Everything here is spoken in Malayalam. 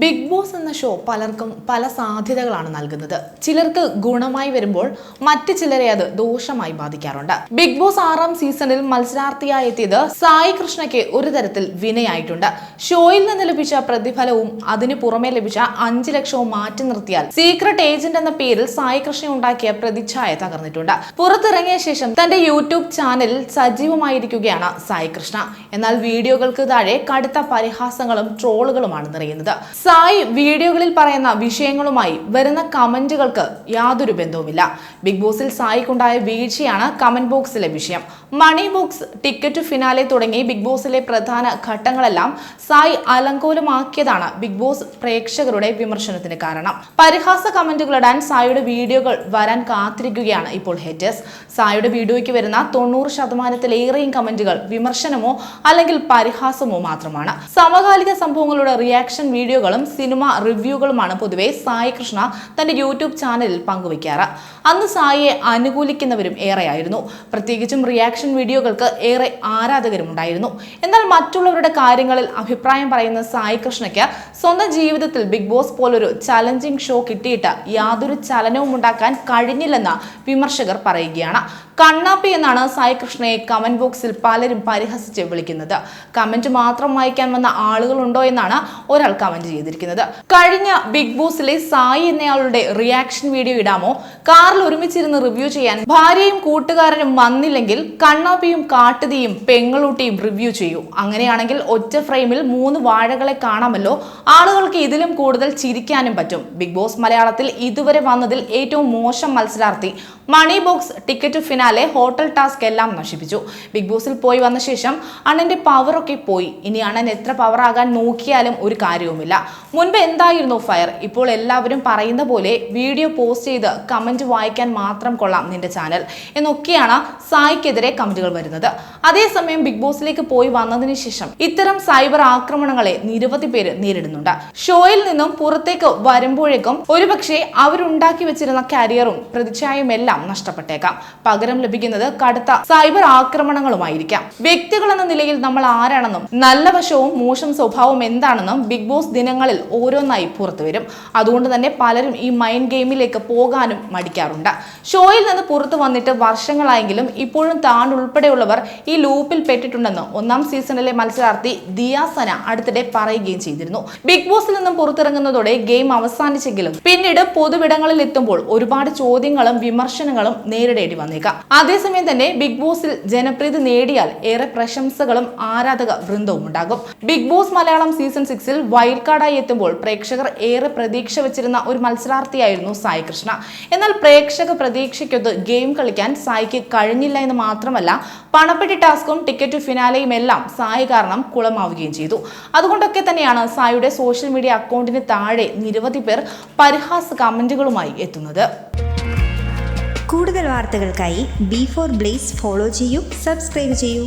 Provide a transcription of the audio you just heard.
ബിഗ് ബോസ് എന്ന ഷോ പലർക്കും പല സാധ്യതകളാണ് നൽകുന്നത്. ചിലർക്ക് ഗുണമായി വരുമ്പോൾ മറ്റു ചിലരെ അത് ദോഷമായി ബാധിക്കാറുണ്ട്. ബിഗ് ബോസ് ആറാം സീസണിൽ മത്സരാർത്ഥിയായി എത്തിയത് സായി കൃഷ്ണയ്ക്ക് ഒരു തരത്തിൽ വിനയായിട്ടുണ്ട്. ഷോയിൽ നിന്ന് ലഭിച്ച പ്രതിഫലവും അതിനു പുറമെ ലഭിച്ച അഞ്ചു ലക്ഷവും മാറ്റി നിർത്തിയാൽ സീക്രട്ട് ഏജന്റ് എന്ന പേരിൽ സായി കൃഷ്ണ ഉണ്ടാക്കിയ പ്രതിച്ഛായ തകർന്നിട്ടുണ്ട്. പുറത്തിറങ്ങിയ ശേഷം തന്റെ യൂട്യൂബ് ചാനലിൽ സജീവമായിരിക്കുകയാണ് സായി കൃഷ്ണ. എന്നാൽ വീഡിയോകൾക്ക് താഴെ കടുത്ത പരിഹാസങ്ങളും ട്രോളുകളുമാണ് നിറയുന്നത്. സായി വീഡിയോകളിൽ പറയുന്ന വിഷയങ്ങളുമായി വരുന്ന കമന്റുകൾക്ക് യാതൊരു ബന്ധവുമില്ല. ബിഗ് ബോസിൽ സായിക്കുണ്ടായ വീഴ്ചയാണ് കമന്റ് ബോക്സിലെ വിഷയം. മണി ബോക്സ് ടിക്കറ്റ് ഫിനാലെ തുടങ്ങി ബിഗ് ബോസിലെ പ്രധാന ഘട്ടങ്ങളെല്ലാം സായി അലങ്കോലമാക്കിയതാണ് ബിഗ് ബോസ് പ്രേക്ഷകരുടെ വിമർശനത്തിന് കാരണം. പരിഹാസ കമന്റുകൾ ഇടാൻ സായിയുടെ വീഡിയോകൾ വരാൻ കാത്തിരിക്കുകയാണ് ഇപ്പോൾ ഹേറ്റേഴ്സ് സായിയുടെ വീഡിയോയ്ക്ക് വരുന്ന തൊണ്ണൂറ് ശതമാനത്തിലേറെയും കമന്റുകൾ വിമർശനമോ അല്ലെങ്കിൽ പരിഹാസമോ മാത്രമാണ്. സമകാലിക സംഭവങ്ങളുടെ റിയാക്ഷൻ വീഡിയോകളും സിനിമ റിവ്യൂകളുമാണ് പൊതുവെ സായി കൃഷ്ണ തന്റെ യൂട്യൂബ് ചാനലിൽ പങ്കുവയ്ക്കാറ്. അന്ന് സായിയെ അനുകൂലിക്കുന്നവരും ഏറെയായിരുന്നു. പ്രത്യേകിച്ചും റിയാക്ഷൻ വീഡിയോകൾക്ക് ഏറെ ആരാധകരും ഉണ്ടായിരുന്നു എന്നാൽ മറ്റുള്ളവരുടെ കാര്യങ്ങളിൽ അഭിപ്രായം പറയുന്ന സായി കൃഷ്ണയ്ക്ക് സ്വന്തം ജീവിതത്തിൽ ബിഗ് ബോസ് പോലൊരു ചലഞ്ചിങ് ഷോ കിട്ടിയിട്ട് യാതൊരു ചലനവും ഉണ്ടാക്കാൻ കഴിഞ്ഞില്ലെന്ന് വിമർശകർ പറയുകയാണ്. കണ്ണാപ്പി എന്നാണ് സായി കൃഷ്ണയെ കമന്റ് ബോക്സിൽ പലരും പരിഹസിച്ച് വിളിക്കുന്നത്. കമന്റ് മാത്രം വായിക്കാൻ വന്ന ആളുകളുണ്ടോ എന്നാണ് ഒരാൾ കമന്റ് ചെയ്തിരിക്കുന്നത്. കഴിഞ്ഞ ബിഗ് ബോസിലെ സായി എന്നയാളുടെ റിയാക്ഷൻ വീഡിയോ ഇടാമോ? കാറിൽ ഒരുമിച്ചിരുന്ന് റിവ്യൂ ചെയ്യാൻ ഭാര്യയും കൂട്ടുകാരനും വന്നില്ലെങ്കിൽ കണ്ണാപ്പിയും കാട്ടുതീയും പെങ്ങളൂട്ടിയും റിവ്യൂ ചെയ്യൂ. അങ്ങനെയാണെങ്കിൽ ഒറ്റ ഫ്രെയിമിൽ മൂന്ന് വാഴകളെ കാണാമല്ലോ. ആളുകൾക്ക് ഇതിലും കൂടുതൽ ചിരിക്കാനും പറ്റും. ബിഗ് ബോസ് മലയാളത്തിൽ ഇതുവരെ വന്നതിൽ ഏറ്റവും മോശം മത്സരാർത്ഥി money box ticket finale hotel task എല്ലാം നശിപ്പിച്ചു. ബിഗ് ബോസിൽ പോയി വന്ന ശേഷം അണ്ണന്റെ പവറൊക്കെ പോയി. ഇനി അണ്ണൻ എത്ര പവർ ആകാൻ നോക്കിയാലും ഒരു കാര്യവുമില്ല. മുൻപ് എന്തായിരുന്നു ഫയർ? ഇപ്പോൾ എല്ലാവരും പറയുന്ന പോലെ വീഡിയോ പോസ്റ്റ് ചെയ്ത് കമന്റ് വായിക്കാൻ മാത്രം കൊള്ളാം നിന്റെ ചാനൽ എന്നൊക്കെയാണ് സായിക്കെതിരെ കമന്റുകൾ വരുന്നത്. അതേസമയം ബിഗ് ബോസിലേക്ക് പോയി വന്നതിന് ശേഷം ഇത്തരം സൈബർ ആക്രമണങ്ങളെ നിരവധി പേര് നേരിടുന്നുണ്ട്. ഷോയിൽ നിന്നും പുറത്തേക്ക് വരുമ്പോഴേക്കും ഒരുപക്ഷെ അവരുണ്ടാക്കി വെച്ചിരുന്ന കരിയറും പ്രതിച്ഛായയും എല്ലാം നഷ്ടപ്പെട്ടേക്കാം. പകരം ലഭിക്കുന്നത് കടുത്ത സൈബർ ആക്രമണങ്ങളുമായിരിക്കാം. വ്യക്തികൾ എന്ന നിലയിൽ നമ്മൾ ആരാണെന്നും നല്ല വശവും മോശം സ്വഭാവവും എന്താണെന്നും ബിഗ് ബോസ് ദിനങ്ങളിൽ ഓരോന്നായി പുറത്തു വരും. അതുകൊണ്ട് തന്നെ പലരും ഈ മൈൻഡ് ഗെയിമിലേക്ക് പോകാനും മടിക്കാറുണ്ട്. ഷോയിൽ നിന്ന് പുറത്തു വന്നിട്ട് വർഷങ്ങളായെങ്കിലും ഇപ്പോഴും താൻ ഉൾപ്പെടെയുള്ളവർ ഈ ലൂപ്പിൽ പെട്ടിട്ടുണ്ടെന്ന് ഒന്നാം സീസണിലെ മത്സരാർത്ഥി ദിയാസന അടുത്തിടെ പറയുകയും ചെയ്തിരുന്നു. ബിഗ് ബോസിൽ നിന്നും പുറത്തിറങ്ങുന്നതോടെ ഗെയിം അവസാനിച്ചെങ്കിലും പിന്നീട് പൊതുവിടങ്ങളിൽ എത്തുമ്പോൾ ഒരുപാട് ചോദ്യങ്ങളും വിമർശനങ്ങളും നേരിടേണ്ടി വന്നേക്കാം. അതേസമയം തന്നെ ബിഗ് ബോസിൽ ജനപ്രീതി നേടിയാൽ ഏറെ പ്രശംസകളും ആരാധക വൃന്ദവും ഉണ്ടാകും ബിഗ് ബോസ് മലയാളം സീസൺ സിക്സിൽ വൈൽഡ് കാർഡായി എത്തുമ്പോൾ പ്രേക്ഷകർ ഏറെ പ്രതീക്ഷ വെച്ചിരുന്ന ഒരു മത്സരാർത്ഥിയായിരുന്നു സായി കൃഷ്ണ. എന്നാൽ പ്രേക്ഷക പ്രതീക്ഷയ്ക്കൊത്ത് ഗെയിം കളിക്കാൻ സായിക്ക് കഴിഞ്ഞില്ല എന്ന് മാത്രമല്ല പണപ്പെട്ടി ടാസ്കും ടിക്കറ്റ് ഫിനാലെയും എല്ലാം സായി കാരണം കുളമാവുകയും ചെയ്തു. അതുകൊണ്ടൊക്കെ തന്നെയാണ് സായിയുടെ സോഷ്യൽ മീഡിയ അക്കൗണ്ടിന് താഴെ നിരവധി പേർ പരിഹാസ കമന്റുകളുമായി എത്തുന്നത്. കൂടുതൽ വാർത്തകൾക്കായി ബി ഫോർ ബ്ലേസ് ഫോളോ ചെയ്യൂ സബ്സ്ക്രൈബ് ചെയ്യൂ.